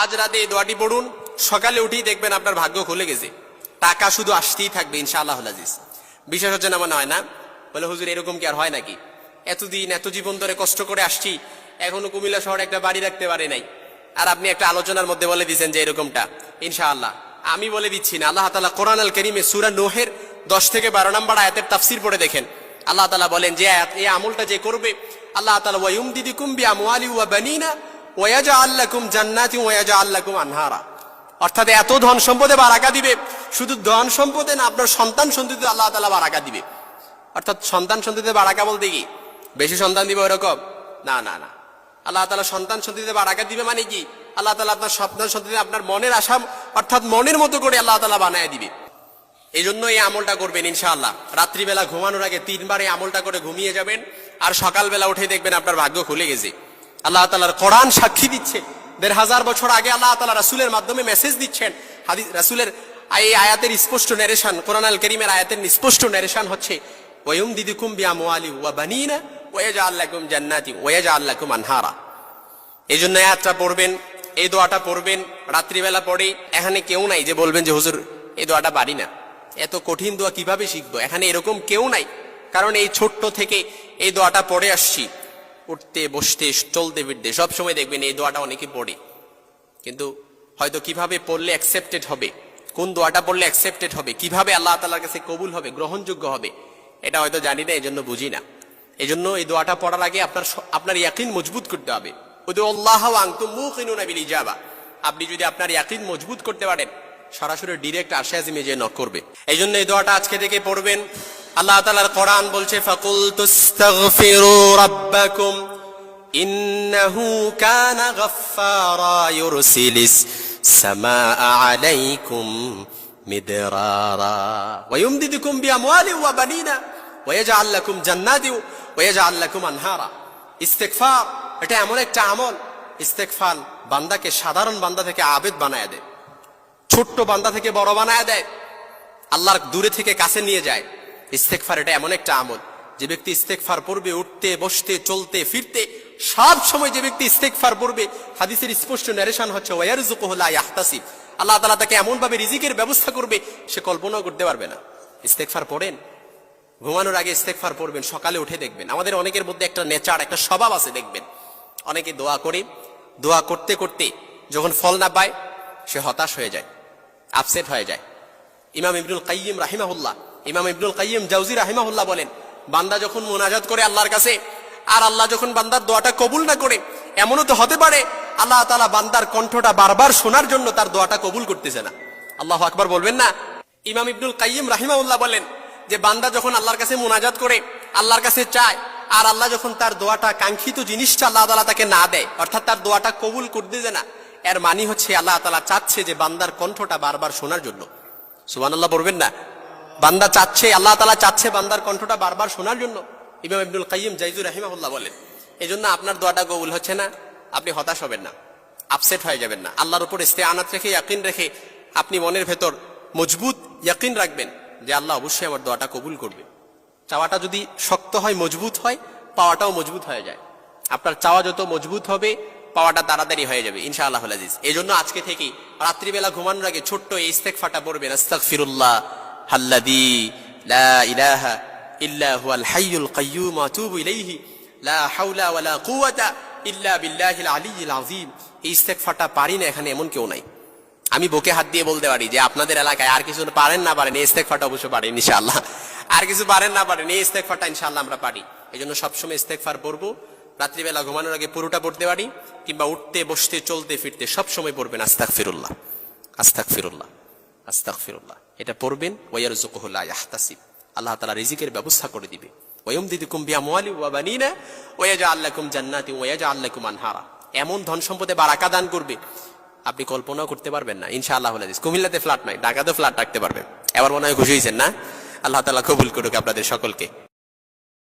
আজ রাতে এই দোয়াটি পড়ুন। সকালে উঠেই দেখবেন আপনার ভাগ্য খুলে গেছে। টাকা শুধু আসতেই থাকবে ইনশাআল্লাহ আজিজ। বিশেষ হচ্ছে না, মনে হয় না? বলে, হুজুর, এরকম কি আর হয় নাকি? এতদিন এত জীবন ধরে কষ্ট করে আসছি, এখনও কুমিল্লা শহরে একটা বাড়ি রাখতে পারে নাই। আর আপনি একটা আলোচনার মধ্যে বলে দিচ্ছেন যে এরকমটা। ইনশাআল্লাহ। আমি বলে দিচ্ছি না, আল্লাহ তালা কোরআন আল করিমে সুরা নোহের দশ থেকে বারো নম্বর আয়াতের তাফসির পড়ে দেখেন। আল্লাহ তালা বলেন, যে এই আমলটা যে করবে, আল্লাহ তালা ওয়াইম দিদি কুম্বি আমওয়ালি ওয়া বানিনা ওয়াজা আল্লাকুম জান্নাতি ওয়াজা আল্লাকুম আনহারা। অর্থাৎ এত ধন সম্পদে বারাকা দিবে, শুধু ধন সম্পদে না, আপনার সন্তান সন্ততিতে আল্লাহ তালা বারাকা দিবে। অর্থাৎ সন্তান সন্ততিতে বারাকা বলতে কি? বেশি সন্তান দিবে ওরকম? না না না। আল্লাহ তালা সন্তান সন্ততিতে বারাকা দিবে মানে কি? আল্লাহ তালা আপনার সন্তান সন্ততিতে আপনার মনের আশা, অর্থাৎ মনের মতো করে আল্লাহ তালা বানায় দিবে। এই জন্য এই আমলটা করবেন ইনশাআল্লাহ। রাত্রিবেলা ঘুমানোর আগে তিনবার এই আমলটা করে ঘুমিয়ে যাবেন, আর সকালবেলা উঠে দেখবেন আপনার ভাগ্য খুলে গেছে। আল্লাহ তালার কোরআন সাক্ষী দিচ্ছে। দেড় হাজার বছর আগে আল্লাহ তালা রাসুলের মাধ্যমে মেসেজ দিচ্ছেন। হাদিস রাসুলের এই আয়াতের স্পষ্ট নেরেশন কোরআন আল করিমের আয়াতের স্পষ্ট নেরেশন হচ্ছে ওয়ুম দিদিকুম বিয়া মোয়ালি ওয়া বানিনা ওয়াজা আল্লাকুম জান্নাতি ওয়াজা আল্লাকুম আনহারা। এই জন্য আয়াতটা পড়বেন, এই দোয়াটা পড়বেন, রাত্রিবেলা পড়ে, এখানে কেউ নাই যে বলবেন যে, হুজুর, এই দোয়াটা পারি না। এত কঠিন দোয়া কীভাবে শিখব? এখানে এরকম কেউ নাই। কারণ এই ছোট্ট থেকে এই দোয়াটা পড়ে আসছি। উঠতে, বসতে চলতে ফিরতে সবসময় দেখবেন এই দোয়াটা অনেকে পড়ে। কিন্তু হয়তো কীভাবে পড়লে অ্যাকসেপ্টেড হবে? কোন দোয়াটা পড়লে অ্যাকসেপ্টেড হবে? কীভাবে আল্লাহ তালার কাছে কবুল হবে? গ্রহণযোগ্য হবে? এটা হয়তো জানি না এই জন্য বুঝি না। এই জন্য এই দোয়াটা পড়ার আগে আপনার আপনার ইয়াকিন মজবুত করতে হবে। আল্লাহ ইজাবা আপনি যদি আপনার ইয়াকিন মজবুত করতে পারেন, সরাসরি ডিরেক্ট আশে আজিমে যে নক করবে। এই জন্য এই দোয়াটা আজকে থেকে পড়বেন। আল্লাহ তালার কোরআন বলছে ফাকুল তুস্তাগফিরু রাব্বাকুম, ইন্নাহু কানা গাফফারা ইউরসিলিস সামাআ আলাইকুম মিদরারা, ওয়া ইউমদিদুকুম বিআমওয়ালি ওয়া বানিনা, ওয়া ইয়াজআল লাকুম জান্নাতি ওয়া ইয়াজআল লাকুম আনহারা। ইস্তেগফার, এটা এমন একটা আমল ইস্তেকফাল বান্দাকে সাধারণ বান্দা থেকে আবেদ বানায় দেয়, ছোট্ট বান্দা থেকে বড় বানায় দেয়, আল্লাহর দূরে থেকে কাছে নিয়ে যায়। ইস্তেকফার এটা এমন একটা আমল। যে ব্যক্তি ইস্তেকফার পড়বে, উঠতে, বসতে, চলতে, ফিরতে, সব সময় যে ব্যক্তি ইস্তেকফার পড়বে, হাদিসের স্পষ্ট ন্যারেশন হচ্ছে ইয়াহতাসিব। আল্লাহ তাআলা তাকে এমন ভাবে রিজিকের ব্যবস্থা করবে, সে কল্পনাও করতে পারবে না। ইস্তেকফার পড়েন। ঘুমানোর আগে ইস্তেকফার পড়বেন, সকালে উঠে দেখবেন। আমাদের অনেকের মধ্যে একটা নেচার, একটা স্বভাব আছে দেখবেন। অনেকে দোয়া করে, দোয়া করতে করতে যখন ফল না পায়, সে হতাশ হয়ে যায় আপসেট হয়ে যায়। ইমাম ইবনুল কাইয়িম রাহিমাহুল্লাহ ইমাম ইবনুল কাইয়িম জাউজি রাহিমাহুল্লাহ বলেন, বান্দা যখন মোনাজাত করে আল্লাহর কাছে, আর আল্লাহ যখন বান্দার দোয়াটা কবুল না করে, এমনও তো হতে পারে, আল্লাহ তাআলা বান্দার কণ্ঠটা বারবার শোনার জন্য তার দোয়াটা কবুল করতেছে না। আল্লাহ আকবার বলবেন না। ইমাম ইবনুল কাইয়িম রাহিমাহুল্লাহ বলেন যে, বান্দা যখন আল্লাহর কাছে মোনাজাত করে, আল্লাহর কাছে চায়, আর আল্লাহ যখন তার দোয়াটা কাঙ্ক্ষিত জিনিসটা আল্লাহ তাআলা তাকে না দেয়, অর্থাৎ তার দোয়াটা কবুল করতেছে না, এর মানি হচ্ছে আল্লাহ তাআলা চাচ্ছে যে, বান্দার কণ্ঠটা বারবার শোনার জন্য। সুবান আল্লাহ বলবেন না। বান্দা চাচ্ছে, আল্লাহ তালা চাচ্ছে বান্দার কণ্ঠটা বারবার শোনার জন্য। ইমাম ইবনুল কাইয়িম জাইজুর রাহিমাহুল্লাহ বলেন এই জন্য আপনার দোয়াটা কবুল হচ্ছে না, আপনি হতাশ হবেন না, আপসেট হয়ে যাবেন না। আল্লাহর উপর ইস্তে আনাত রেখে, ইয়াকিন রেখে আপনি মনের ভেতর মজবুত ইয়াকিন রাখবেন যে আল্লাহ অবশ্যই আমার দোয়াটা কবুল করবে। চাওয়াটা যদি শক্ত হয়, মজবুত হয়, পাওয়াটাও মজবুত হয়ে যায়। আপনার চাওয়া যত মজবুত হবে, পাওয়াটা তাড়াতাড়ি হয়ে যাবে ইনশা আল্লাহ আজিজ। এই জন্য আজকে থেকেই রাত্রিবেলা ঘুমানোর আগে ছোট্ট এই ইস্তেক ফাটা পড়বেন, আস্তাগফিরুল্লাহ। হাল্লাদি লা ইলাহা ইল্লা হুয়াল হাইয়ুল কাইয়্যুম আতুবু ইলাইহি। লা হাওলা ওয়ালা কুওয়াতা ইল্লা বিল্লাহিল আলিয়্যিল আযীম। এই পারি না, এখানে এমন কেউ নাই। আমি বুকে হাত দিয়ে বলতে পারি যে আপনাদের এলাকায় আর কিছু পারেন না পারেন, এই ইস্তেক ফাটা অবশ্য পারেন ইনশাআল্লাহ। আর কিছু পারেন না পারেন, এই ইস্তেক ফাটা ইনশাআল্লাহ আমরা পারি। এই জন্য সবসময় ইস্তেক ফার পড়ব। রাত্রিবেলা ঘুমানোর আগে পুরোটা পড়তে পারি, কিংবা উঠতে, বসতে, চলতে, ফিরতে সবসময় পড়বেন আস্তাক ফিরুল্লাহ আস্তাক ফিরুল্লাহ আস্তাক ফিরুল্লাহ এটা পড়বেন ওয়ার জুকুহুল্লাহ ইয়াহতাসিব। আল্লাহ তালা রিজিকের ব্যবস্থা করে দিবে। ওয়ম দিদি কুম্বিয়া মোয়ালি ওয়াবানিনা ওয়াজা আল্লাকুম জান্নাতি ওয়াজা আল্লাকুম আনহারা। এমন ধন সম্পদে বারাকা দান করবে। আপনি কল্পনাও করতে পারবেন না। ইনশাআল্লাহ আল্লাহ কুমিল্লাতে ফ্ল্যাট নাই ঢাকাতে ফ্ল্যাট রাখতে পারবেন। এবার মনে হয় খুশি হয়েছেন না? আল্লাহ তালা কবুল করুক আপনাদের সকলকে।